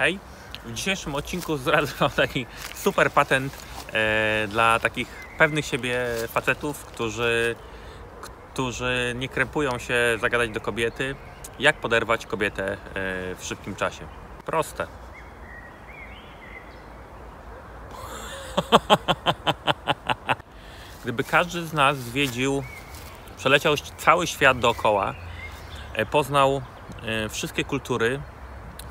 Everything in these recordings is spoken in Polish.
Hej! W dzisiejszym odcinku zdradzę Wam taki super patent e, dla takich pewnych siebie facetów, którzy, którzy nie krępują się zagadać do kobiety. Jak poderwać kobietę e, w szybkim czasie? Proste. Gdyby każdy z nas zwiedził, przeleciał cały świat dookoła, e, poznał e, wszystkie kultury,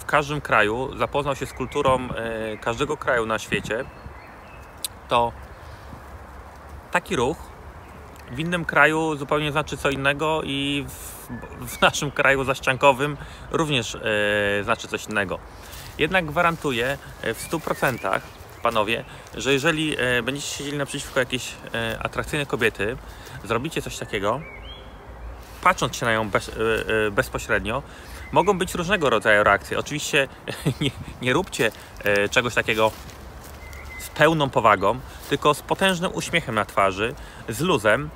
każdym kraju, zapoznał się z kulturą e, każdego kraju na świecie, to taki ruch w innym kraju zupełnie znaczy co innego i w, w naszym kraju zaściankowym również e, znaczy coś innego. Jednak gwarantuję e, w 100% panowie, że jeżeli będziecie siedzieli naprzeciwko jakiejś atrakcyjnej kobiety, zrobicie coś takiego, patrząc się na nią bez, e, e, bezpośrednio, mogą być różnego rodzaju reakcje. Oczywiście nie, nie róbcie e, czegoś takiego z pełną powagą, tylko z potężnym uśmiechem na twarzy, z luzem.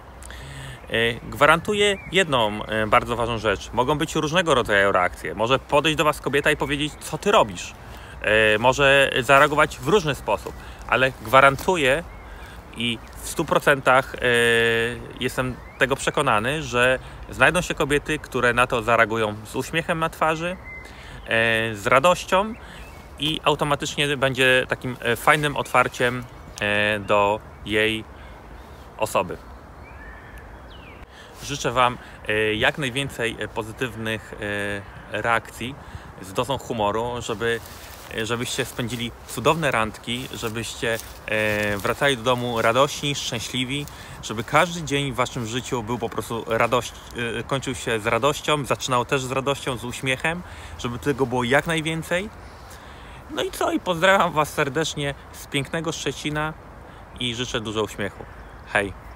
Gwarantuję jedną bardzo ważną rzecz. Mogą być różnego rodzaju reakcje. Może podejść do Was kobieta i powiedzieć, co Ty robisz. Może zareagować w różny sposób, ale gwarantuję i w 100% e, jestem tego przekonany, że znajdą się kobiety, które na to zareagują z uśmiechem na twarzy, e, z radością i automatycznie będzie takim e, fajnym otwarciem do jej osoby. Życzę Wam jak najwięcej pozytywnych reakcji z dozą humoru, żeby, e, żebyście spędzili cudowne randki, żebyście e, wracali do domu radośni, szczęśliwi, żeby każdy dzień w Waszym życiu był po prostu radość, e, kończył się z radością, zaczynał też z radością, z uśmiechem, żeby tego było jak najwięcej. No i co? I pozdrawiam Was serdecznie z pięknego Szczecina i życzę dużo uśmiechu. Hej!